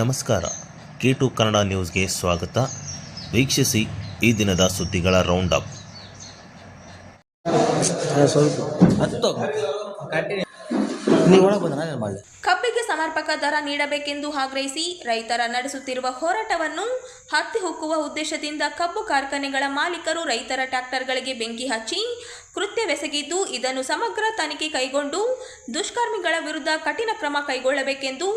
ನಮಸ್ಕಾರ. K to Kannada ನ್ಯೂಸ್ಗೆ ಸ್ವಾಗತ. ವೀಕ್ಷಿಸಿ ಈ ದಿನದ ಸುದ್ದಿಗಳ ರೌಂಡ್ ಅಪ್ ಸ್ವಲ್ಪ. ಹತ್ತು ನೀವು ಒಳಗೆ ಬಂದ ನಾನು ಮಾಡಲಿ? ದರ ನೀಡಬೇಕೆಂದು ಆಗ್ರಹಿಸಿ ರೈತರ ನಡೆಸುತ್ತಿರುವ ಹೋರಾಟವನ್ನು ಹತ್ತಿ ಹುಕ್ಕುವ ಉದ್ದೇಶದಿಂದ ಕಬ್ಬು ಕಾರ್ಖಾನೆಗಳ ಮಾಲೀಕರು ರೈತರ ಟ್ರ್ಯಾಕ್ಟರ್ಗಳಿಗೆ ಬೆಂಕಿ ಹಚ್ಚಿ ಕೃತ್ಯವೆಸಗಿದ್ದು ಇದನ್ನು ಸಮಗ್ರ ತನಿಖೆ ಕೈಗೊಂಡು ದುಷ್ಕರ್ಮಿಗಳ ವಿರುದ್ಧ ಕಠಿಣ ಕ್ರಮ ಕೈಗೊಳ್ಳಬೇಕೆಂದು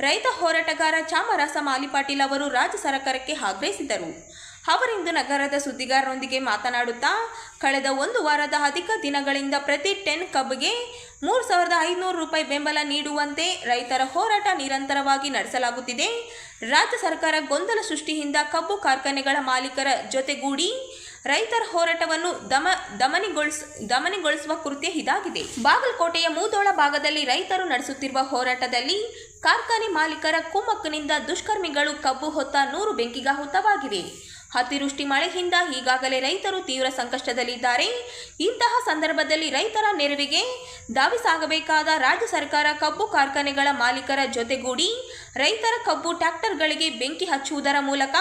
ರೈತ ಹೋರಾಟಗಾರ ಚಾಮರಾಸ ಮಾಲಿಪಾಟೀಲ್ ಅವರು ರಾಜ್ಯ ಸರ್ಕಾರಕ್ಕೆ ಆಗ್ರಹಿಸಿದರು. ಅವರಿಂದು ನಗರದ ಸುದ್ದಿಗಾರರೊಂದಿಗೆ ಮಾತನಾಡುತ್ತಾ, ಕಳೆದ ಒಂದು ವಾರದ ಅಧಿಕ ದಿನಗಳಿಂದ ಪ್ರತಿ ಟೆನ್ ಕಬ್ಬಿಗೆ ಮೂರು ಸಾವಿರದ ಐನೂರು ರೂಪಾಯಿ ಬೆಂಬಲ ನೀಡುವಂತೆ ರೈತರ ಹೋರಾಟ ನಿರಂತರವಾಗಿ ನಡೆಸಲಾಗುತ್ತಿದೆ. ರಾಜ್ಯ ಸರ್ಕಾರ ಗೊಂದಲ ಸೃಷ್ಟಿಯಿಂದ ಕಬ್ಬು ಕಾರ್ಖಾನೆಗಳ ಮಾಲೀಕರ ಜೊತೆಗೂಡಿ ರೈತರ ಹೋರಾಟವನ್ನು ದಮ, ದಮನಿಗೊಳಿಸ, ದಮನಿಗೊಳಿಸುವ ಕೃತ್ಯ ಇದಾಗಿದೆ. ಬಾಗಲಕೋಟೆಯ ಮೂದೋಳ ಭಾಗದಲ್ಲಿ ರೈತರು ನಡೆಸುತ್ತಿರುವ ಹೋರಾಟದಲ್ಲಿ ಕಾರ್ಖಾನೆ ಮಾಲೀಕರ ಕುಮ್ಮಕ್ಕಿನಿಂದ ದುಷ್ಕರ್ಮಿಗಳು ಕಬ್ಬು ಹೊತ್ತ ನೂರು ಬೆಂಕಿಗಾಹುತವಾಗಿವೆ ಅತಿವೃಷ್ಟಿ ಮಳೆಯಿಂದ ಈಗಾಗಲೇ ರೈತರು ತೀವ್ರ ಸಂಕಷ್ಟದಲ್ಲಿದ್ದಾರೆ. ಇಂತಹ ಸಂದರ್ಭದಲ್ಲಿ ರೈತರ ನೆರವಿಗೆ ಧಾವಿಸಾಗಬೇಕಾದ ರಾಜ್ಯ ಸರ್ಕಾರ ಕಬ್ಬು ಕಾರ್ಖಾನೆಗಳ ಮಾಲೀಕರ ಜೊತೆಗೂಡಿ ರೈತರ ಕಬ್ಬು ಟ್ರ್ಯಾಕ್ಟರ್ಗಳಿಗೆ ಬೆಂಕಿ ಹಚ್ಚುವುದರ ಮೂಲಕ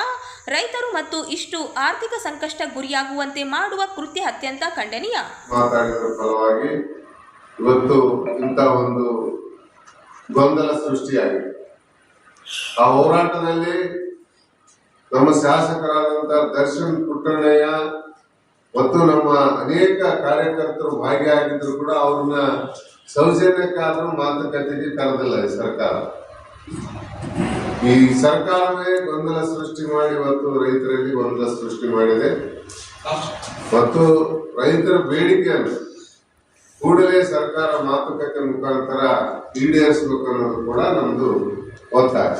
ರೈತರು ಮತ್ತು ಇಷ್ಟು ಆರ್ಥಿಕ ಸಂಕಷ್ಟ ಗುರಿಯಾಗುವಂತೆ ಮಾಡುವ ಕೃತ್ಯ ಅತ್ಯಂತ ಖಂಡನೀಯ. ಇವತ್ತು ಒಂದು ಗೊಂದಲ ಸೃಷ್ಟಿಯಾಗಿದೆ. ಆ ಹೋರಾಟದಲ್ಲಿ ನಮ್ಮ ಶಾಸಕರಾದಂಥ ದರ್ಶನ್ ಪುಟ್ಟಣ್ಣಯ್ಯ ಮತ್ತು ನಮ್ಮ ಅನೇಕ ಕಾರ್ಯಕರ್ತರು ಭಾಗಿಯಾಗಿದ್ರು ಕೂಡ ಅವ್ರನ್ನ ಸೌಜನ್ಯಕ್ಕಾದ್ರೂ ಮಾತುಕತೆಗೆ ಕರೆದಿಲ್ಲ ಈ ಸರ್ಕಾರ. ಈ ಸರ್ಕಾರವೇ ಗೊಂದಲ ಸೃಷ್ಟಿ ಮಾಡಿ ಮತ್ತು ರೈತರಲ್ಲಿ ಗೊಂದಲ ಸೃಷ್ಟಿ ಮಾಡಿದೆ. ಮತ್ತು ರೈತರ ಬೇಡಿಕೆಯನ್ನು ಕೂಡಲೇ ಸರ್ಕಾರ ಮಾತುಕತೆ ಮುಖಾಂತರ ಈಡೇರಿಸಬೇಕು ಅನ್ನೋದು ಕೂಡ ನಮ್ದು ಒತ್ತಾಯ.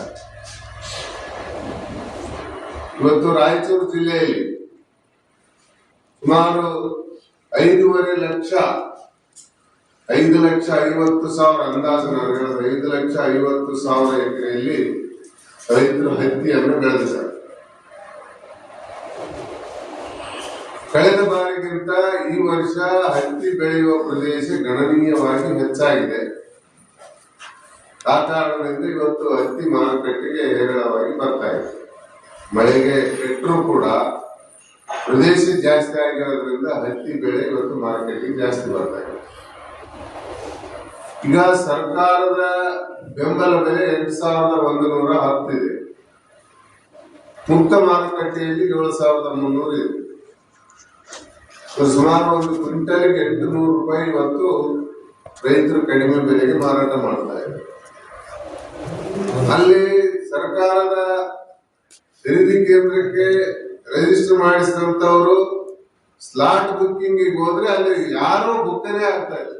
ಇವತ್ತು ರಾಯಚೂರು ಜಿಲ್ಲೆಯಲ್ಲಿ ಸುಮಾರು ಐದೂವರೆ ಲಕ್ಷ, ಐದು ಲಕ್ಷ ಐವತ್ತು ಸಾವಿರ, ಅಂದಾಜು ನಾನು ಹೇಳಿದ್ರೆ ಐದು ಲಕ್ಷ ಐವತ್ತು ಸಾವಿರ ಎಕರೆಯಲ್ಲಿ ರೈತರು ಹತ್ತಿಯನ್ನು ಬೆಳೆದಿದ್ದಾರೆ. ಕಳೆದ ಬಾರಿಗಿಂತ ಈ ವರ್ಷ ಹತ್ತಿ ಬೆಳೆಯುವ ಪ್ರದೇಶ ಗಣನೀಯವಾಗಿ ಹೆಚ್ಚಾಗಿದೆ. ಆ ಕಾರಣದಿಂದ ಇವತ್ತು ಹತ್ತಿ ಮಾರುಕಟ್ಟೆಗೆ ಹೇರಳವಾಗಿ ಬರ್ತಾ ಇದೆ. ಮಳೆಗೆ ಕೆಟ್ಟರೂ ಕೂಡ ಪ್ರದೇಶ ಜಾಸ್ತಿ ಆಗಿರೋದ್ರಿಂದ ಹತ್ತಿ ಬೆಳೆ ಇವತ್ತು ಮಾರ್ಕೆಟಿಂಗ್ ಜಾಸ್ತಿ ಬರ್ತಾ ಇದೆ. ಈಗ ಸರ್ಕಾರದ ಬೆಂಬಲ ಬೆಲೆ ಎರಡು ಸಾವಿರದ ಒಂದು ನೂರ ಹತ್ತಿದೆ ಮುಕ್ತ ಮಾರುಕಟ್ಟೆಯಲ್ಲಿ ಏಳು ಸಾವಿರದ ಮುನ್ನೂರು ಇದೆ. ಸುಮಾರು ಒಂದು ಕ್ವಿಂಟಲ್ಗೆ ಎಂಟು ನೂರು ರೂಪಾಯಿ ಇವತ್ತು ರೈತರು ಕಡಿಮೆ ಬೆಲೆಗೆ ಮಾರಾಟ ಮಾಡ್ತಾ ಇದ್ದಾರೆ. ಅಲ್ಲಿ ಸರ್ಕಾರದ ಖರೀದಿ ಕೇಂದ್ರಕ್ಕೆ ರಿಜಿಸ್ಟರ್ ಮಾಡಿಸಿದಂತವರು ಸ್ಲಾಟ್ ಬುಕ್ಕಿಂಗ್ ಹೋದ್ರೆ ಅಲ್ಲಿ ಯಾರು ಬುಕ್ಕನೇ ಆಗ್ತಾ ಇಲ್ಲ.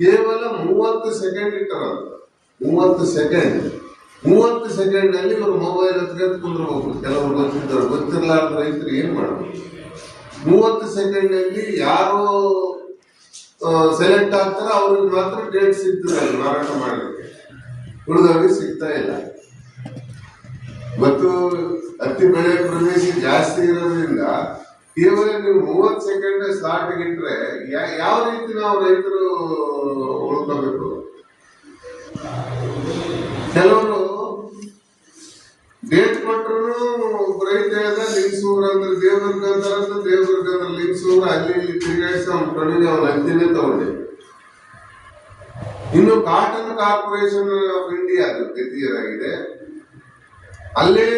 ಕೇವಲ ಮೂವತ್ತು ಸೆಕೆಂಡ್ ಇಟ್ಟರಂತ ಮೂವತ್ತು ಸೆಕೆಂಡ್ ಮೂವತ್ತು ಸೆಕೆಂಡ್ ಅಲ್ಲಿ ಇವರು ಮೊಬೈಲ್ ಹತ್ರ ಕುಂದ್ರಬೇಕು ಕೆಲವರು ಗೊತ್ತಿದ್ದರು ಗೊತ್ತಿರಲಾರ್ದ ರೈತರು ಏನ್ ಮಾಡಬೇಕು? ಮೂವತ್ತು ಸೆಕೆಂಡ್ ಅಲ್ಲಿ ಯಾರು ಸೆಲೆಕ್ಟ್ ಆಗ್ತಾರೋ, ಅವ್ರಿಗೆ ಮಾತ್ರ ಡೇಟ್ ಸಿಗ್ತದೆ ಮಾರಾಟ ಮಾಡಲಿಕ್ಕೆ. ಉಳಿದವ್ರಿಗೆ ಸಿಗ್ತಾ ಇಲ್ಲ. ಮತ್ತು ಹತ್ತಿ ಬೆಳೆ ಪ್ರವೇಶ ಜಾಸ್ತಿ ಇರೋದ್ರಿಂದ ಕೇವಲ ನೀವು ಮೂವತ್ತು ಸೆಕೆಂಡ್ ಸ್ಲಾಟ್ ಇಟ್ರೆ ಯಾವ ರೀತಿ ನಾವು ರೈತರು ಉಳ್ಕೋಬೇಕು? ಕೆಲವರು ಡೇಟ್ ಕೊಟ್ಟರು ರೈತ ಹೇಳ್ದ, ಲಿಂಗ್ಸೂರ್ ಅಂದ್ರೆ ದೇವದುರ್ಗ ಅಂತಾರಂತ ದೇವದುರ್ಗ ಅಂದ್ರೆ ಲಿಂಗ್ಸೂರ್, ಅಲ್ಲಿ ಇಲ್ಲಿ ತಿರುಗಾಡಿಸಿ ಅವ್ನ ಕಣಿಗೆ ಅವ್ನ ತಗೊಂಡೆ. ಇನ್ನು ಕಾಟನ್ ಕಾರ್ಪೊರೇಷನ್ ಆಫ್ ಇಂಡಿಯಾ ಗತಿಯರಾಗಿದೆ ಅಲ್ಲಿ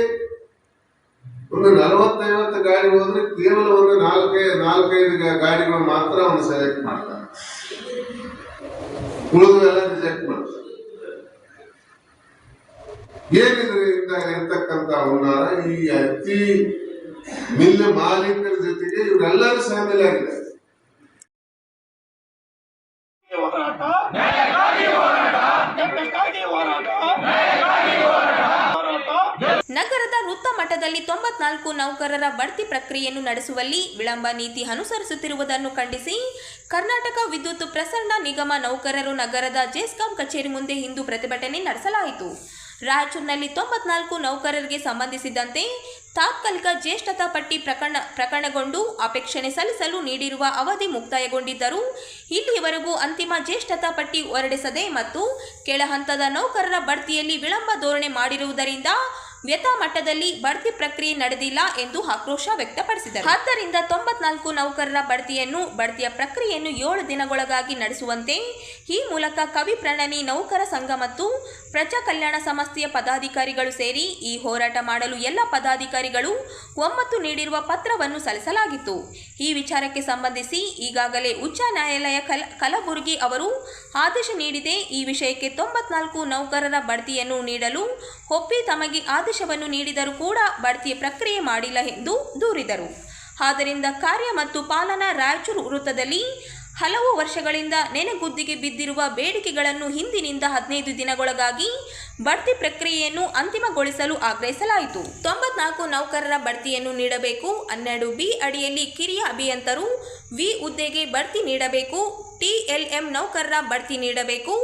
ಒಂದು ನಲವತ್ತೈವತ್ತು ಗಾಡಿ ಹೋದ್ರೆ ಕೇವಲ ಒಂದು ನಾಲ್ಕೈದು ನಾಲ್ಕೈದು ಗಾಡಿಗಳು ಮಾತ್ರ ಅವನು ಸೆಲೆಕ್ಟ್ ಮಾಡ್ತಾನೆ. ಉಳಿದವೆಲ್ಲ ರಿಜೆಕ್ಟ್ ಮಾಡ್ತಾನೆ. ಏನಿದ್ರಿಂದ ಇರ್ತಕ್ಕಂತ ಹುನ್ನಾರ ಈ ಅತಿ ಮಿಲ್ ಮಾಲೀಕರ ಜೊತೆಗೆ ಇವರೆಲ್ಲರೂ ಶಾಮೀಲಾಗಿದ್ದಾರೆ ಹೋರಾಟ ನ್ಯಾಯಕ್ಕಾಗಿ ಹೋರಾಟ ಹೋರಾಟ ನಗರದ ವೃತ್ತ ಮಠದಲ್ಲಿ ತೊಂಬತ್ನಾಲ್ಕು ನೌಕರರ ಬಡ್ತಿ ಪ್ರಕ್ರಿಯೆಯನ್ನು ನಡೆಸುವಲ್ಲಿ ವಿಳಂಬ ನೀತಿ ಅನುಸರಿಸುತ್ತಿರುವುದನ್ನು ಖಂಡಿಸಿ ಕರ್ನಾಟಕ ವಿದ್ಯುತ್ ಪ್ರಸರಣ ನಿಗಮ ನೌಕರರು ನಗರದ ಜೆಸ್ಕಾಂ ಕಚೇರಿ ಮುಂದೆ ಇಂದು ಪ್ರತಿಭಟನೆ ನಡೆಸಲಾಯಿತು. ರಾಯಚೂರಿನಲ್ಲಿ ತೊಂಬತ್ನಾಲ್ಕು ನೌಕರರಿಗೆ ಸಂಬಂಧಿಸಿದಂತೆ ತಾತ್ಕಾಲಿಕ ಜ್ಯೇಷ್ಠತಾ ಪಟ್ಟಿ ಪ್ರಕರಣ ಪ್ರಕರಣಗೊಂಡು ಅಪೇಕ್ಷಣೆ ಸಲ್ಲಿಸಲು ನೀಡಿರುವ ಅವಧಿ ಮುಕ್ತಾಯಗೊಂಡಿದ್ದರೂ ಇಲ್ಲಿವರೆಗೂ ಅಂತಿಮ ಜ್ಯೇಷ್ಠತಾ ಪಟ್ಟಿ ಹೊರಡಿಸದೆ ಮತ್ತು ಕೆಳ ಹಂತದ ನೌಕರರ ಬಡ್ತಿಯಲ್ಲಿ ವಿಳಂಬ ಧೋರಣೆ ಮಾಡಿರುವುದರಿಂದ ವ್ಯಥಾ ಮಟ್ಟದಲ್ಲಿ ಬಡ್ತಿ ಪ್ರಕ್ರಿಯೆ ನಡೆದಿಲ್ಲ ಎಂದು ಆಕ್ರೋಶ ವ್ಯಕ್ತಪಡಿಸಿದರು. ಹತ್ತರಿಂದ ತೊಂಬತ್ನಾಲ್ಕು ನೌಕರರ ಬಡ್ತಿಯನ್ನು, ಬಡ್ತಿಯ ಪ್ರಕ್ರಿಯೆಯನ್ನು ಏಳು ದಿನಗೊಳಗಾಗಿ ನಡೆಸುವಂತೆ ಈ ಮೂಲಕ ಕವಿ ಪ್ರಣನಿ, ನೌಕರ ಸಂಘ ಮತ್ತು ಪ್ರಜಾ ಕಲ್ಯಾಣ ಸಂಸ್ಥೆಯ ಪದಾಧಿಕಾರಿಗಳು ಸೇರಿ ಈ ಹೋರಾಟ ಮಾಡಲು ಎಲ್ಲ ಪದಾಧಿಕಾರಿಗಳು ಒಮ್ಮತ್ತು ನೀಡಿರುವ ಪತ್ರವನ್ನು ಸಲ್ಲಿಸಲಾಗಿತ್ತು. ಈ ವಿಚಾರಕ್ಕೆ ಸಂಬಂಧಿಸಿ ಈಗಾಗಲೇ ಉಚ್ಚ ನ್ಯಾಯಾಲಯ ಕಲ, ಕಲಬುರಗಿ ಅವರು ಆದೇಶ ನೀಡಿದೆ. ಈ ವಿಷಯಕ್ಕೆ ತೊಂಬತ್ನಾಲ್ಕು ನೌಕರರ ಬಡ್ತಿಯನ್ನು ನೀಡಲು ಒಪ್ಪಿ ತಮಗೆ ಆದೇಶವನ್ನು ನೀಡಿದರೂ ಕೂಡ ಬಡ್ತಿ ಪ್ರಕ್ರಿಯೆ ಮಾಡಿಲ್ಲ ಎಂದು ದೂರಿದರು. ಆದ್ದರಿಂದ ಕಾರ್ಯ ಮತ್ತು ಪಾಲನಾ ರಾಯಚೂರು ವೃತ್ತದಲ್ಲಿ ಹಲವು ವರ್ಷಗಳಿಂದ ನೆನೆಗುದ್ದಿಗೆ ಬಿದ್ದಿರುವ ಬೇಡಿಕೆಗಳನ್ನು ಹಿಂದಿನಿಂದ ಹದಿನೈದು ದಿನಗಳಗಾಗಿ ಬಡ್ತಿ ಪ್ರಕ್ರಿಯೆಯನ್ನು ಅಂತಿಮಗೊಳಿಸಲು ಆಗ್ರಹಿಸಲಾಯಿತು. ತೊಂಬತ್ನಾಲ್ಕು ನೌಕರರ ಬಡ್ತಿಯನ್ನು ನೀಡಬೇಕು. ಹನ್ನೆರಡು ಬಿ ಅಡಿಯಲ್ಲಿ ಕಿರಿಯ ಅಭಿಯಂತರು ವಿ ಹುದ್ದೆಗೆ ಬಡ್ತಿ ನೀಡಬೇಕು. ಟಿಎಲ್ಎಂ ನೌಕರರ ಬಡ್ತಿ ನೀಡಬೇಕು.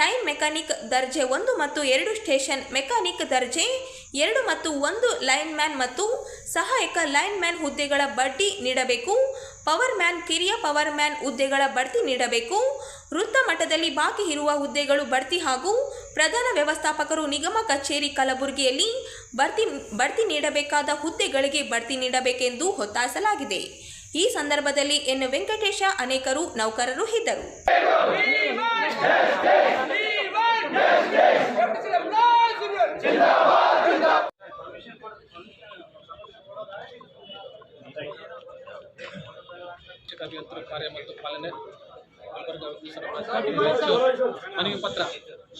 ಟೈಮ್ ಮೆಕ್ಯಾನಿಕ್ ದರ್ಜೆ ಒಂದು ಮತ್ತು ಎರಡು ಸ್ಟೇಷನ್ ಮೆಕ್ಯಾನಿಕ್ ದರ್ಜೆ ಎರಡು ಮತ್ತು ಒಂದು ಲೈನ್ಮ್ಯಾನ್ ಮತ್ತು ಸಹಾಯಕ ಲೈನ್ಮ್ಯಾನ್ ಹುದ್ದೆಗಳ ಬಡ್ಡಿ ನೀಡಬೇಕು. ಪವರ್ ಮ್ಯಾನ್, ಕಿರಿಯ ಪವರ್ ಮ್ಯಾನ್ ಹುದ್ದೆಗಳ ಬಡ್ತಿ ನೀಡಬೇಕು. ವೃತ್ತ ಮಟ್ಟದಲ್ಲಿ ಬಾಕಿ ಇರುವ ಹುದ್ದೆಗಳು ಬಡ್ತಿ ಹಾಗೂ ಪ್ರಧಾನ ವ್ಯವಸ್ಥಾಪಕರು ನಿಗಮ ಕಚೇರಿ ಕಲಬುರಗಿಯಲ್ಲಿ ಬಡ್ತಿ ಬಡ್ತಿ ನೀಡಬೇಕಾದ ಹುದ್ದೆಗಳಿಗೆ ಬಡ್ತಿ ನೀಡಬೇಕೆಂದು ಒತ್ತಾಯಿಸಲಾಗಿದೆ ಈ ಸಂದರ್ಭದಲ್ಲಿ ಎನ್ ವೆಂಕಟೇಶ ಅನೇಕರು ನೌಕರರು ಇದ್ದರು. ಕಾರ್ಯ ಮತ್ತು ಪಾಲನೆ ಮನವಿ ಪತ್ರ.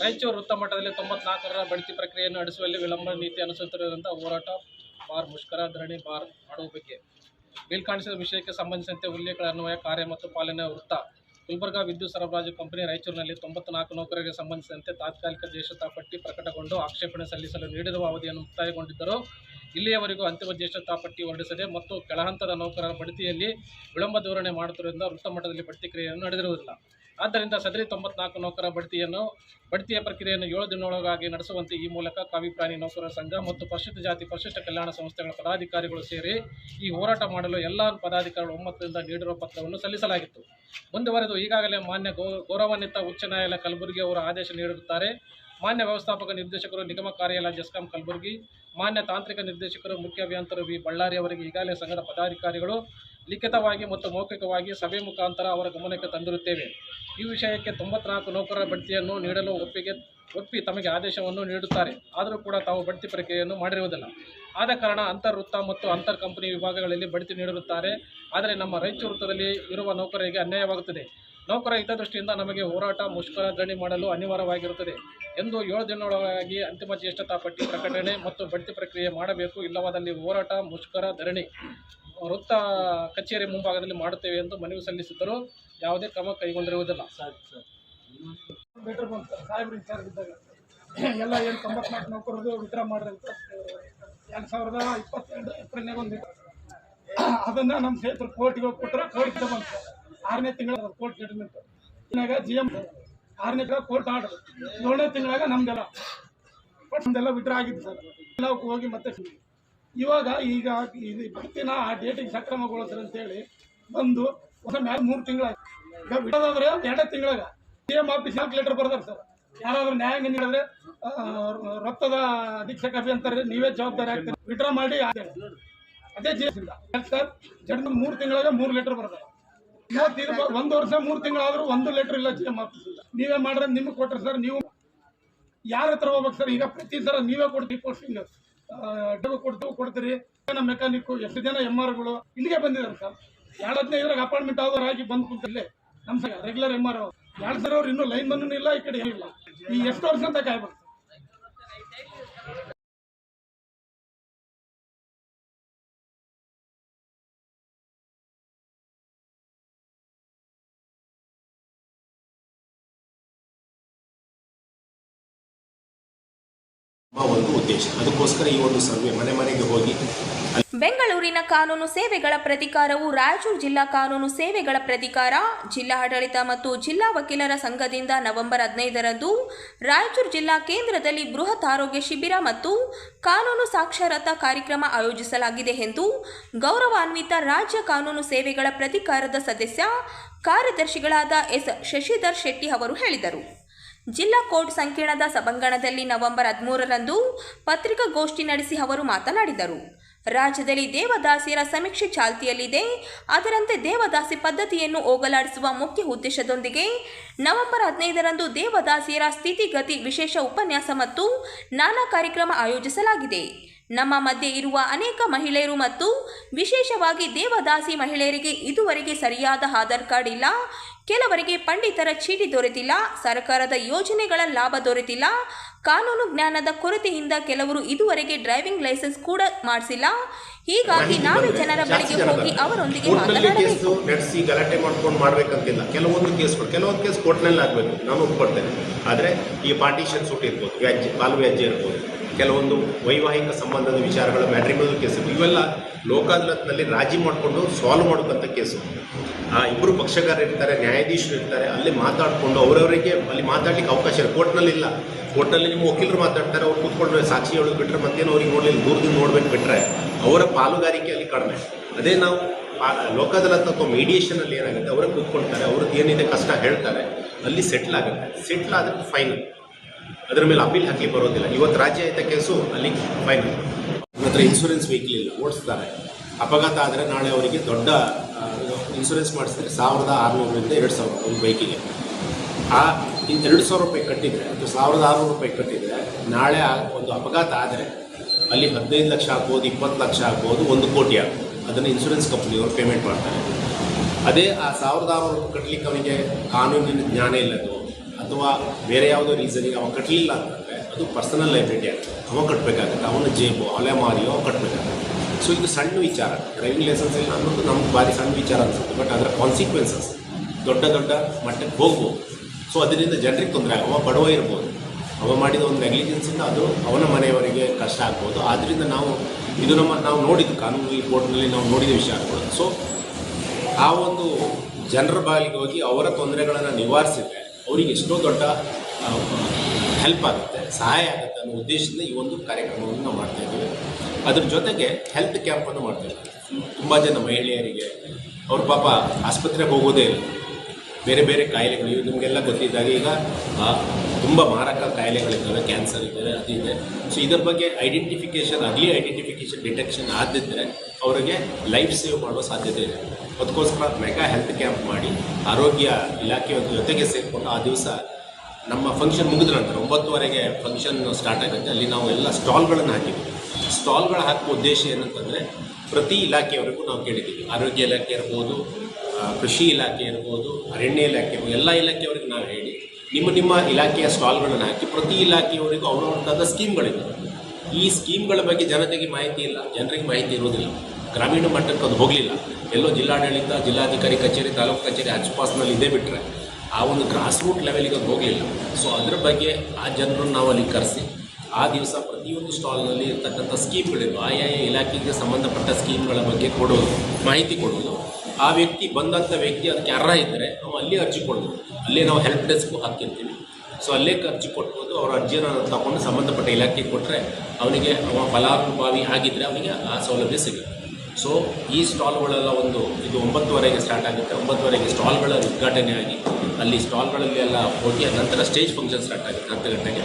ರಾಯಚೂರು ವೃತ್ತ ಮಟ್ಟದಲ್ಲಿ ತೊಂಬತ್ನಾಲ್ಕರ ಬಡ್ತಿ ಪ್ರಕ್ರಿಯೆಯನ್ನು ನಡೆಸುವಲ್ಲಿ ವಿಳಂಬ ನೀತಿ ಅನುಸರಿಸಿರುವಂತಹ ಹೋರಾಟ ಬಾರ್ ಮುಷ್ಕರ ಧರಣಿ ಬಾರ್ ಮಾಡುವ ಬಗ್ಗೆ ಮೇಲ್ಕಾಣಿಸಿದ ವಿಷಯಕ್ಕೆ ಸಂಬಂಧಿಸಿದಂತೆ ಉಲ್ಲೇಖಗಳ ಅನ್ವಯ, ಕಾರ್ಯ ಮತ್ತು ಪಾಲನೆ ವೃತ್ತ, ಗುಲ್ಬರ್ಗಾ ವಿದ್ಯುತ್ ಸರಬರಾಜು ಕಂಪನಿ ರಾಯಚೂರಿನಲ್ಲಿ ತೊಂಬತ್ನಾಲ್ಕು ನೌಕರರಿಗೆ ಸಂಬಂಧಿಸಿದಂತೆ ತಾತ್ಕಾಲಿಕ ಜ್ಯೇಷ್ಠತಾ ಪಟ್ಟಿ ಪ್ರಕಟಗೊಂಡು ಆಕ್ಷೇಪಣೆ ಸಲ್ಲಿಸಲು ನೀಡಿರುವ ಅವಧಿಯನ್ನು ಮುಕ್ತಾಯಗೊಂಡಿದ್ದರು. ಇಲ್ಲಿಯವರೆಗೂ ಅಂತಿಮ ಜ್ಯೇಷ್ಠತಾ ಪಟ್ಟಿ ಹೊರಡಿಸದೆ ಮತ್ತು ಕೆಳಹಂತದ ನೌಕರರ ಬಡ್ತಿಯಲ್ಲಿ ವಿಳಂಬ ಧೋರಣೆ ಮಾಡುತ್ತಿರುವುದರಿಂದ ವೃತ್ತಮಟ್ಟದಲ್ಲಿ ಬಡ್ತಿ ಕ್ರಿಯೆಯನ್ನು ನಡೆದಿರುವುದಿಲ್ಲ. ಆದ್ದರಿಂದ ಸದರಿ ತೊಂಬತ್ನಾಲ್ಕು ನೌಕರ ಬಡ್ತಿಯನ್ನು ಬಡ್ತಿಯ ಪ್ರಕ್ರಿಯೆಯನ್ನು ಏಳು ದಿನೊಳಗಾಗಿ ನಡೆಸುವಂತೆ ಈ ಮೂಲಕ ಕಾವಿ ಪ್ರಾಣಿ ನೌಕರರ ಸಂಘ ಮತ್ತು ಪರಿಶಿಷ್ಟ ಜಾತಿ ಪರಿಶಿಷ್ಟ ಕಲ್ಯಾಣ ಸಂಸ್ಥೆಗಳ ಪದಾಧಿಕಾರಿಗಳು ಸೇರಿ ಈ ಹೋರಾಟ ಮಾಡಲು ಎಲ್ಲ ಪದಾಧಿಕಾರಿಗಳು ಒಮ್ಮತದಿಂದ ನೀಡಿರುವ ಪತ್ರವನ್ನು ಸಲ್ಲಿಸಲಾಗಿತ್ತು. ಮುಂದುವರೆದು ಈಗಾಗಲೇ ಮಾನ್ಯ ಗೌ, ಗೌರವಾನ್ವಿತ ಉಚ್ಚ ನ್ಯಾಯಾಲಯ ಕಲಬುರಗಿ ಅವರು ಆದೇಶ ನೀಡಿರುತ್ತಾರೆ. ಮಾನ್ಯ ವ್ಯವಸ್ಥಾಪಕ ನಿರ್ದೇಶಕರು ನಿಗಮ ಕಾರ್ಯಾಲಯ ಜಸ್ಕಾಂ ಕಲಬುರಗಿ, ಮಾನ್ಯ ತಾಂತ್ರಿಕ ನಿರ್ದೇಶಕರು ಮುಖ್ಯ ಅಭಿಯಂತರು ವಿ. ಬಳ್ಳಾರಿ ಅವರಿಗೆ ಈಗಾಗಲೇ ಸಂಘದ ಪದಾಧಿಕಾರಿಗಳು ಲಿಖಿತವಾಗಿ ಮತ್ತು ಮೌಖಿಕವಾಗಿ ಸಭೆ ಮುಖಾಂತರ ಅವರ ಗಮನಕ್ಕೆ ತಂದಿರುತ್ತೇವೆ. ಈ ವಿಷಯಕ್ಕೆ ತೊಂಬತ್ನಾಲ್ಕು ನೌಕರರ ಬಡ್ತಿಯನ್ನು ನೀಡಲು ಒಪ್ಪಿಗೆ, ಒಪ್ಪಿ ತಮಗೆ ಆದೇಶವನ್ನು ನೀಡುತ್ತಾರೆ. ಆದರೂ ಕೂಡ ತಾವು ಬಡ್ತಿ ಪ್ರಕ್ರಿಯೆಯನ್ನು ಮಾಡಿರುವುದಿಲ್ಲ. ಆದ ಕಾರಣ ಅಂತರ್ ವೃತ್ತ ಮತ್ತು ಅಂತರ್ ಕಂಪನಿ ವಿಭಾಗಗಳಲ್ಲಿ ಬಡ್ತಿ ನೀಡಿರುತ್ತಾರೆ. ಆದರೆ ನಮ್ಮ ರಾಯಚೂರು ವೃತ್ತದಲ್ಲಿ ಇರುವ ನೌಕರರಿಗೆ ಅನ್ಯಾಯವಾಗುತ್ತದೆ. ನೌಕರ ಹಿತದೃಷ್ಟಿಯಿಂದ ನಮಗೆ ಹೋರಾಟ, ಮುಷ್ಕರ ದಣಿ ಮಾಡಲು ಅನಿವಾರ್ಯವಾಗಿರುತ್ತದೆ ಎಂದು ಏಳು ದಿನದೊಳಗಾಗಿ ಅಂತಿಮ ಜ್ಯೇಷ್ಠತಾ ಪಟ್ಟಿ ಪ್ರಕಟಣೆ ಮತ್ತು ಬಡ್ತಿ ಪ್ರಕ್ರಿಯೆ ಮಾಡಬೇಕು. ಇಲ್ಲವಾದಲ್ಲಿ ಹೋರಾಟ, ಮುಷ್ಕರ, ಧರಣಿ ವೃತ್ತ ಕಚೇರಿ ಮುಂಭಾಗದಲ್ಲಿ ಮಾಡುತ್ತೇವೆ ಎಂದು ಮನವಿ ಸಲ್ಲಿಸಿದ್ದರೂ ಯಾವುದೇ ಕ್ರಮ ಕೈಗೊಂಡಿರುವುದಿಲ್ಲ. ಲೆಟರ್ ಬಂತು. ಸಾಹೇಬ್ರು ಇನ್ಚಾರ್ಜ್ ಇದ್ದಾಗ. ಎಲ್ಲ ಏನು ತೊಂಬತ್ನಾಲ್ಕು ನೌಕರದು ವಿಡ್ರಾ ಎರಡು ಸಾವಿರದ ಇಪ್ಪತ್ತೆರಡು ಏಪ್ರಿಲ್ನಾಗ ಒಂದು ಅದನ್ನು ನಮ್ಮ ಸ್ನೇಹಿತರು ಕೋರ್ಟ್ಗೆ ಹೋಗಿ ಕೊಟ್ಟರೆ ಕೋರ್ಟ್ ಬಂತು. ಆರನೇ ತಿಂಗಳ ಕೋರ್ಟ್ ಜಡ್ಮೆಂಟ್ ಇನ್ನಾಗ ಜಿ ಎಂ ಆರನೇ ತಿಂಗಳ ಕೋರ್ಟ್ ಆರ್ಡರ್ ಏಳನೇ ತಿಂಗಳಾಗ ನಮ್ದೆಲ್ಲ. ಬಟ್ ನಮ್ದೆಲ್ಲ ವಿಡ್ರಾ ಆಗಿತ್ತು ಸರ್ ನಾವು ಹೋಗಿ ಮತ್ತೆ ಇವಾಗ ಈಗ ಇದು ಆ ಡೇಟಿಗೆ ಸಕ್ರಮಗೊಳಿಸ್ರಿ ಅಂತೇಳಿ ಬಂದು ಹೊಸ ಮ್ಯಾಲ ಮೂರು ತಿಂಗಳ ಎರಡೇ ತಿಂಗಳಾಗ ಸಿ ಎಂ ಆಫೀಸ್ ಯಾಕೆ ಲೆಟರ್ ಬರ್ದಾರೆ ಸರ್. ಯಾರಾದ್ರೂ ನ್ಯಾಯಾಂಗ ನೀಡಿದ್ರೆ ರಕ್ತದ ಅಧೀಕ್ಷಕ ಅಭಿಯಂತರ ನೀವೇ ಜವಾಬ್ದಾರಿ ಆಗ್ತೀರಿ. ವಿಡ್ರಾ ಮಾಡಿ ಅದೇ ಎಸ್ ಸರ್ ಜಡ್ ಮೂರು ತಿಂಗಳಾಗ ಮೂರು ಲೆಟರ್ ಬರ್ತಾರೆ ಇವತ್ತು ಒಂದು ವರ್ಷ ಮೂರು ತಿಂಗಳಾದ್ರೂ ಒಂದು ಲೆಟರ್ ಇಲ್ಲ ಜಿ ಎಂ ಆಫೀಸ್ ನೀವೇ ಮಾಡ್ರೆ ನಿಮ್ಗೆ ಕೊಟ್ರೆ ಸರ್, ನೀವು ಯಾರ ಹತ್ರ ಹೋಗ್ಬೇಕು ಸರ್? ಈಗ ಪ್ರತಿ ಸಲ ನೀವೇ ಕೊಡ್ತೀವಿ ಪೋಸ್ಟಿಂಗ್ ಡಬ್ಬು ಕೊಡ್ತೀವಿ ಕೊಡ್ತೀರಿ. ನಮ್ಮ ಮೆಕ್ಯಾನಿಕ್ ಎಷ್ಟು ಜನ ಎಂ ಆರ್ಗಳು ಇಲ್ಲಿಗೆ ಬಂದಿದ್ದಾರೆ ಸರ್ ಎರಡು ಹದಿನೈದರಾಗ ಅಪಾಯಿಂಟ್ಮೆಂಟ್ ಆದವ್ರು ಆಗಿ ಬಂದು ಕುಂತಿಲ್ಲೇ ನಮ್ಮ ರೆಗ್ಯುಲರ್ ಎಂ ಆರ್ ಎರಡು ಸರ್ ಅವ್ರು ಇನ್ನೂ ಲೈನ್ ಬಂದೂ ಇಲ್ಲ, ಈ ಕಡೆ ಇಲ್ಲ. ಈ ಎಷ್ಟು ವರ್ಷ ಅಂತ ಕಾಯ್ಬೇಕು ಬೆಂಗಳೂರಿನ ಕಾನೂನು ಸೇವೆಗಳ ಪ್ರತಿಕಾರವು ರಾಯಚೂರು ಜಿಲ್ಲಾ ಕಾನೂನು ಸೇವೆಗಳ ಪ್ರತಿಕಾರ ಜಿಲ್ಲಾ ಆಡಳಿತ ಮತ್ತು ಜಿಲ್ಲಾ ವಕೀಲರ ಸಂಘದಿಂದ ನವೆಂಬರ್ ಹದಿನೈದರಂದು ರಾಯಚೂರು ಜಿಲ್ಲಾ ಕೇಂದ್ರದಲ್ಲಿ ಬೃಹತ್ ಆರೋಗ್ಯ ಶಿಬಿರ ಮತ್ತು ಕಾನೂನು ಸಾಕ್ಷರತಾ ಕಾರ್ಯಕ್ರಮ ಆಯೋಜಿಸಲಾಗಿದೆ ಎಂದು ಗೌರವಾನ್ವಿತ ರಾಜ್ಯ ಕಾನೂನು ಸೇವೆಗಳ ಪ್ರತಿಕಾರದ ಸದಸ್ಯ ಕಾರ್ಯದರ್ಶಿಗಳಾದ ಎಸ್. ಶಶಿಧರ್ ಶೆಟ್ಟಿ ಅವರು ಹೇಳಿದರು. ಜಿಲ್ಲಾ ಕೋರ್ಟ್ ಸಂಕೀರ್ಣದ ಸಭಾಂಗಣದಲ್ಲಿ ನವೆಂಬರ್ ಹದಿಮೂರರಂದು ಪತ್ರಿಕಾಗೋಷ್ಠಿ ನಡೆಸಿ ಅವರು ಮಾತನಾಡಿದರು. ರಾಜ್ಯದಲ್ಲಿ ದೇವದಾಸಿಯರ ಸಮೀಕ್ಷೆ ಚಾಲ್ತಿಯಲ್ಲಿದೆ. ಅದರಂತೆ ದೇವದಾಸಿ ಪದ್ಧತಿಯನ್ನು ಹೋಗಲಾಡಿಸುವ ಮುಖ್ಯ ಉದ್ದೇಶದೊಂದಿಗೆ ನವೆಂಬರ್ ಹದಿನೈದರಂದು ದೇವದಾಸಿಯರ ಸ್ಥಿತಿಗತಿ ವಿಶೇಷ ಉಪನ್ಯಾಸ ಮತ್ತು ನಾನಾ ಕಾರ್ಯಕ್ರಮ ಆಯೋಜಿಸಲಾಗಿದೆ. ನಮ್ಮ ಮಧ್ಯೆ ಇರುವ ಅನೇಕ ಮಹಿಳೆಯರು ಮತ್ತು ವಿಶೇಷವಾಗಿ ದೇವದಾಸಿ ಮಹಿಳೆಯರಿಗೆ ಇದುವರೆಗೆ ಸರಿಯಾದ ಆಧಾರ್ ಕಾರ್ಡ್ ಇಲ್ಲ. ಕೆಲವರಿಗೆ ಪಂಡಿತರ ಚೀಟಿ ದೊರೆತಿಲ್ಲ. ಸರ್ಕಾರದ ಯೋಜನೆಗಳ ಲಾಭ ದೊರೆತಿಲ್ಲ. ಕಾನೂನು ಜ್ಞಾನದ ಕೊರತೆಯಿಂದ ಕೆಲವರು ಇದುವರೆಗೆ ಡ್ರೈವಿಂಗ್ ಲೈಸೆನ್ಸ್ ಕೂಡ ಮಾಡಿಸಿಲ್ಲ. ಹೀಗಾಗಿ ನಾವು ಜನರ ಬಳಿಗೆ ಹೋಗಿ ಅವರೊಂದಿಗೆ ಮಾತನಾಡಬೇಕು. ನಡೆಸಿ ಗಲಾಟೆ ಮಾಡ್ಕೊಂಡು ಮಾಡ್ಬೇಕಂತಿಲ್ಲ. ಕೆಲವೊಂದು ಕೇಸ್ಗಳು ಕೆಲವೊಂದು ಕೇಸ್ ಕೋರ್ಟ್ನಲ್ಲಿ ಆಗಬೇಕು ನಾನು ಒಪ್ಕೊಡ್ತೇನೆ ಆದರೆ ಈ ಪಾರ್ಟಿಷನ್ ಸೂಟ್ ಇರ್ಬೋದು. ವ್ಯಾಜ್ಯ ಪಾಲು ವ್ಯಾಜ್ಯ ಇರ್ಬೋದು. ಕೆಲವೊಂದು ವೈವಾಹಿಕ ಸಂಬಂಧದ ವಿಚಾರಗಳು ಮ್ಯಾಟ್ರಿಮೋನಲ್ ಕೇಸು, ಇವೆಲ್ಲ ಲೋಕಾದಾಲತ್ನಲ್ಲಿ ರಾಜಿ ಮಾಡಿಕೊಂಡು ಸಾಲ್ವ್ ಮಾಡುವಂಥ ಕೇಸು. ಆ ಇಬ್ಬರು ಪಕ್ಷಗಾರರು ಇರ್ತಾರೆ, ನ್ಯಾಯಾಧೀಶರು ಇರ್ತಾರೆ, ಅಲ್ಲಿ ಮಾತಾಡಿಕೊಂಡು ಅವರವರಿಗೆ ಅಲ್ಲಿ ಮಾತಾಡ್ಲಿಕ್ಕೆ ಅವಕಾಶ ಇಲ್ಲ. ಕೋರ್ಟ್ನಲ್ಲಿ ಇಲ್ಲ. ಕೋರ್ಟ್ನಲ್ಲಿ ನಿಮ್ಮ ವಕೀಲರು ಮಾತಾಡ್ತಾರೆ, ಅವ್ರು ಕೂತ್ಕೊಂಡು ಸಾಕ್ಷಿ ಹೇಳೋದು ಬಿಟ್ಟರೆ ಮತ್ತೇನು ಅವ್ರಿಗೆ ನೋಡಲಿಲ್ಲ. ದೂರದಿಂದ ನೋಡ್ಬೇಕು ಬಿಟ್ಟರೆ ಅವರ ಪಾಲುಗಾರಿಕೆ ಅಲ್ಲಿ ಕಡಿಮೆ. ಅದೇ ನಾವು ಲೋಕ ಲೋಕಾದಾಲತ್ ಅಥವಾ ಮೀಡಿಯೇಷನಲ್ಲಿ ಏನಾಗುತ್ತೆ, ಅವರೇ ಕೂತ್ಕೊಳ್ತಾರೆ, ಅವ್ರದ್ದು ಏನಿದೆ ಕಷ್ಟ ಹೇಳ್ತಾರೆ, ಅಲ್ಲಿ ಸೆಟ್ಲ್ ಆಗುತ್ತೆ. ಸೆಟ್ಲ್ ಆದರೆ ಫೈನಲ್ ಅದರ ಮೇಲೆ ಅಪೀಲ್ ಹಾಕಿ ಬರೋದಿಲ್ಲ. ಇವತ್ತು ರಾಜ್ಯ ಆಯ್ತ ಕೇಸು ಅಲ್ಲಿ ಫೈನಲ್ ಹತ್ರ ಇನ್ಶೂರೆನ್ಸ್ ವೆಹಿಕಲ್ ಇಲ್ಲ, ಓಡಿಸ್ತಾರೆ. ಅಪಘಾತ ಆದರೆ ನಾಳೆ ಅವರಿಗೆ ದೊಡ್ಡ ಇನ್ಶೂರೆನ್ಸ್ ಮಾಡಿಸಿದ್ರೆ ಸಾವಿರದ ಆರುನೂರರಿಂದ ಎರಡು ಸಾವಿರ ಒಂದು ಬೈಕಿಗೆ ಆ ಎರಡು ಸಾವಿರ ರೂಪಾಯಿ ಕಟ್ಟಿದರೆ ಅಥವಾ ಸಾವಿರದ ಆರುನೂರು ರೂಪಾಯಿ ಕಟ್ಟಿದರೆ ನಾಳೆ ಒಂದು ಅಪಘಾತ ಆದರೆ ಅಲ್ಲಿ ಹದಿನೈದು ಲಕ್ಷ ಆಗ್ಬೋದು, ಇಪ್ಪತ್ತು ಲಕ್ಷ ಆಗ್ಬೋದು, ಒಂದು ಕೋಟಿ ಆಗ್ಬೋದು. ಅದನ್ನು ಇನ್ಶೂರೆನ್ಸ್ ಕಂಪ್ನಿಯವರು ಪೇಮೆಂಟ್ ಮಾಡ್ತಾರೆ. ಅದೇ ಆ ಸಾವಿರದ ಆರುನೂರು ಕಟ್ಟಲಿಕ್ಕೆ ಅವನಿಗೆ ಕಾನೂನಿನ ಜ್ಞಾನ ಇಲ್ಲದು ಅಥವಾ ಬೇರೆ ಯಾವುದೋ ರೀಸನಿಗೆ ಅವ ಕಟ್ಟಲಿಲ್ಲ ಅಂತಂದರೆ ಅದು ಪರ್ಸನಲ್ ಲೈಬ್ರಿಟಿ ಆಗುತ್ತೆ. ಅವ ಕಟ್ಟಬೇಕಾಗುತ್ತೆ ಅವನ ಜೇಬು ಅಲೆಮಾರಿಯೋ ಅವ ಕಟ್ಟಬೇಕಾಗುತ್ತೆ ಸೊ ಇದು ಸಣ್ಣ ವಿಚಾರ. ಡ್ರೈವಿಂಗ್ ಲೈಸೆನ್ಸ್ ಇಲ್ಲ ಅನ್ನೋದು ನಮ್ಗೆ ಭಾರಿ ಸಣ್ಣ ವಿಚಾರ ಅನಿಸುತ್ತೆ. ಬಟ್ ಅದರ ಕಾನ್ಸಿಕ್ವೆನ್ಸಸ್ ದೊಡ್ಡ ದೊಡ್ಡ ಮಟ್ಟಕ್ಕೆ ಹೋಗ್ಬೋದು. ಸೊ ಅದರಿಂದ ಜನರಿಗೆ ತೊಂದರೆ ಅವ ಬಡವ ಇರ್ಬೋದು. ಅವ ಮಾಡಿದ ಒಂದು ನೆಗ್ಲಿಜೆನ್ಸಿಂದ ಅದು ಅವನ ಮನೆಯವರಿಗೆ ಕಷ್ಟ ಆಗ್ಬೋದು. ಆದ್ದರಿಂದ ನಾವು ಇದು ನಮ್ಮ, ನಾವು ನೋಡಿದ್ದು ಕಾನೂನು ಕೋರ್ಟ್ನಲ್ಲಿ ನಾವು ನೋಡಿದ ವಿಷಯ ಆಗ್ಬೋದು ಸೊ ಆ ಒಂದು ಜನರ ಬಾಲಿಗೆ ಹೋಗಿ ಅವರ ತೊಂದರೆಗಳನ್ನು ನಿವಾರಿಸಿದ್ರೆ ಅವರಿಗೆ ಎಷ್ಟೋ ದೊಡ್ಡ ಹೆಲ್ಪ್ ಆಗುತ್ತೆ, ಸಹಾಯ ಆಗುತ್ತೆ ಅನ್ನೋ ಉದ್ದೇಶದಿಂದ ಈ ಒಂದು ಕಾರ್ಯಕ್ರಮವನ್ನು ನಾವು ಮಾಡ್ತಾ ಇದ್ದೀವಿ. ಅದ್ರ ಜೊತೆಗೆ ಹೆಲ್ತ್ ಕ್ಯಾಂಪನ್ನು ಮಾಡ್ತಾ ಇದ್ದೀವಿ. ತುಂಬ ಜನ ಮಹಿಳೆಯರಿಗೆ, ಅವ್ರ ಪಾಪ ಆಸ್ಪತ್ರೆಗೆ ಹೋಗೋದೇ ಇಲ್ಲ. ಬೇರೆ ಬೇರೆ ಕಾಯಿಲೆಗಳು ಇವು ನಿಮಗೆಲ್ಲ ಗೊತ್ತಿದ್ದಾಗ ಈಗ ತುಂಬ ಮಾರಕ ಕಾಯಿಲೆಗಳಿದ್ದಾವೆ ಕ್ಯಾನ್ಸರ್ ಇದೆ ಅದು ಇದೆ. ಸೊ ಇದರ ಬಗ್ಗೆ ಐಡೆಂಟಿಫಿಕೇಷನ್ ಅರ್ಲಿ ಐಡೆಂಟಿಫಿಕೇಷನ್ ಡಿಟೆಕ್ಷನ್ ಆದಿದ್ದರೆ ಅವರಿಗೆ ಲೈಫ್ ಸೇವ್ ಮಾಡುವ ಸಾಧ್ಯತೆ ಇದೆ. ಅದಕ್ಕೋಸ್ಕರ ಮೆಗಾ ಹೆಲ್ತ್ ಕ್ಯಾಂಪ್ ಮಾಡಿ, ಆರೋಗ್ಯ ಇಲಾಖೆಯ ಜೊತೆಗೆ ಸೇರಿಕೊಂಡು ಆ ದಿವಸ ನಮ್ಮ ಫಂಕ್ಷನ್ ಮುಗಿದ ನಂತರ ಒಂಬತ್ತುವರೆಗೆ ಫಂಕ್ಷನ್ ಸ್ಟಾರ್ಟ್ ಆಗುತ್ತೆ. ಅಲ್ಲಿ ನಾವು ಎಲ್ಲ ಸ್ಟಾಲ್ಗಳನ್ನು ಹಾಕಿದ್ದೀವಿ ಸ್ಟಾಲ್ಗಳು ಹಾಕುವ ಉದ್ದೇಶ ಏನಂತಂದರೆ, ಪ್ರತಿ ಇಲಾಖೆಯವರೆಗೂ ನಾವು ಕೇಳಿದ್ದೀವಿ ಆರೋಗ್ಯ ಇಲಾಖೆ ಇರ್ಬೋದು ಕೃಷಿ ಇಲಾಖೆ ಇರ್ಬೋದು, ಅರಣ್ಯ ಇಲಾಖೆ ಎಲ್ಲ ಇಲಾಖೆಯವರಿಗೆ ನಾವು ಹೇಳಿ, ನಿಮ್ಮ ನಿಮ್ಮ ಇಲಾಖೆಯ ಸ್ಟಾಲ್ಗಳನ್ನು ಹಾಕಿ, ಪ್ರತಿ ಇಲಾಖೆಯವರಿಗೂ ಅವರವರದಾದ ಸ್ಕೀಮ್ಗಳಿವೆ. ಈ ಸ್ಕೀಮ್ಗಳ ಬಗ್ಗೆ ಜನತೆಗೆ ಮಾಹಿತಿ ಇಲ್ಲ, ಜನರಿಗೆ ಮಾಹಿತಿ ಇರೋದಿಲ್ಲ ಗ್ರಾಮೀಣ ಮಟ್ಟಕ್ಕೆ ಅದು ಹೋಗಲಿಲ್ಲ. ಎಲ್ಲೋ ಜಿಲ್ಲಾಡಳಿತ, ಜಿಲ್ಲಾಧಿಕಾರಿ ಕಚೇರಿ, ತಾಲೂಕು ಕಚೇರಿ ಆಸುಪಾಸಿನಲ್ಲಿ ಇದೇ ಬಿಟ್ಟರೆ ಆ ಒಂದು ಗ್ರಾಸ್ ರೂಟ್ ಲೆವೆಲಿಗೆ ಅದು ಹೋಗಲಿಲ್ಲ. ಸೊ ಅದ್ರ ಬಗ್ಗೆ ಆ ಜನರನ್ನು ನಾವು ಅಲ್ಲಿ ಕರೆಸಿ, ಆ ದಿವಸ ಪ್ರತಿಯೊಂದು ಸ್ಟಾಲ್ನಲ್ಲಿ ಇರ್ತಕ್ಕಂಥ ಸ್ಕೀಮ್ಗಳಿವೆ. ಆಯಾ ಇಲಾಖೆಗೆ ಸಂಬಂಧಪಟ್ಟ ಸ್ಕೀಮ್ಗಳ ಬಗ್ಗೆ ಕೊಡೋದು, ಮಾಹಿತಿ ಕೊಡೋದು. ಆ ವ್ಯಕ್ತಿ ಬಂದಂಥ ವ್ಯಕ್ತಿ ಅದಕ್ಕೆ ಅರ್ಹ ಇದ್ದರೆ ನಾವು ಅಲ್ಲಿ ಅರ್ಜಿ ಕೊಡ್ಬೋದು. ಅಲ್ಲೇ ನಾವು ಹೆಲ್ಪ್ ಡೆಸ್ಕ್ಗೂ ಹಾಕಿರ್ತೀವಿ. ಸೊ ಅಲ್ಲೇ ಅರ್ಜಿ ಕೊಟ್ಬೋದು ಅವರ ಅರ್ಜಿಯನ್ನು ತಗೊಂಡು ಸಂಬಂಧಪಟ್ಟ ಇಲಾಖೆಗೆ ಕೊಟ್ಟರೆ ಅವನಿಗೆ ಅವ ಫಲಾನುಭವಿ ಆಗಿದ್ದರೆ ಅವನಿಗೆ ಆ ಸೌಲಭ್ಯ ಸಿಗುತ್ತೆ. ಸೊ ಈ ಸ್ಟಾಲ್ಗಳೆಲ್ಲ ಒಂದು, ಇದು ಒಂಬತ್ತುವರೆಗೆ ಸ್ಟಾರ್ಟ್ ಆಗುತ್ತೆ. ಒಂಬತ್ತುವರೆಗೆ ಸ್ಟಾಲ್ಗಳ ಉದ್ಘಾಟನೆ ಆಗಿ ಅಲ್ಲಿ ಸ್ಟಾಲ್ಗಳಲ್ಲಿ ಎಲ್ಲ ಹೋಗಿ ನಂತರ ಸ್ಟೇಜ್ ಫಂಕ್ಷನ್ ಸ್ಟಾರ್ಟ್ ಆಗುತ್ತೆ ಹತ್ತು ಗಂಟೆಗೆ.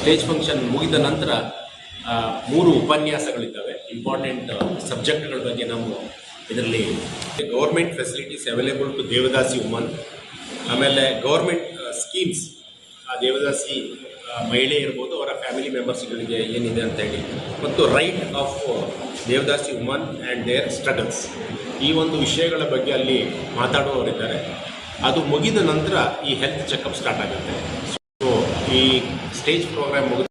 ಸ್ಟೇಜ್ ಫಂಕ್ಷನ್ ಮುಗಿದ ನಂತರ ಮೂರು ಉಪನ್ಯಾಸಗಳಿದ್ದಾವೆ. ಇಂಪಾರ್ಟೆಂಟ್ ಸಬ್ಜೆಕ್ಟ್ಗಳ ಬಗ್ಗೆ ನಾವು ಇದರಲ್ಲಿ government facilities available to devadasi woman ಆಮೇಲೆ ಗೌರ್ಮೆಂಟ್ ಸ್ಕೀಮ್ಸ್ ಆ ದೇವದಾಸಿ ಮಹಿಳೆ ಇರ್ಬೋದು, ಅವರ ಫ್ಯಾಮಿಲಿ ಮೆಂಬರ್ಸ್ಗಳಿಗೆ ಏನಿದೆ ಅಂತ ಹೇಳಿ. ಮತ್ತು right of devadasi woman and their struggles ಈ ಒಂದು ವಿಷಯಗಳ ಬಗ್ಗೆ ಅಲ್ಲಿ ಮಾತಾಡುವವರಿದ್ದಾರೆ. ಅದು ಮುಗಿದ ನಂತರ ಈ ಹೆಲ್ತ್ ಚೆಕಪ್ ಸ್ಟಾರ್ಟ್ ಆಗುತ್ತೆ. ಸೊ ಈ ಸ್ಟೇಜ್ ಪ್ರೋಗ್ರಾಮ್ ಮುಗಿದ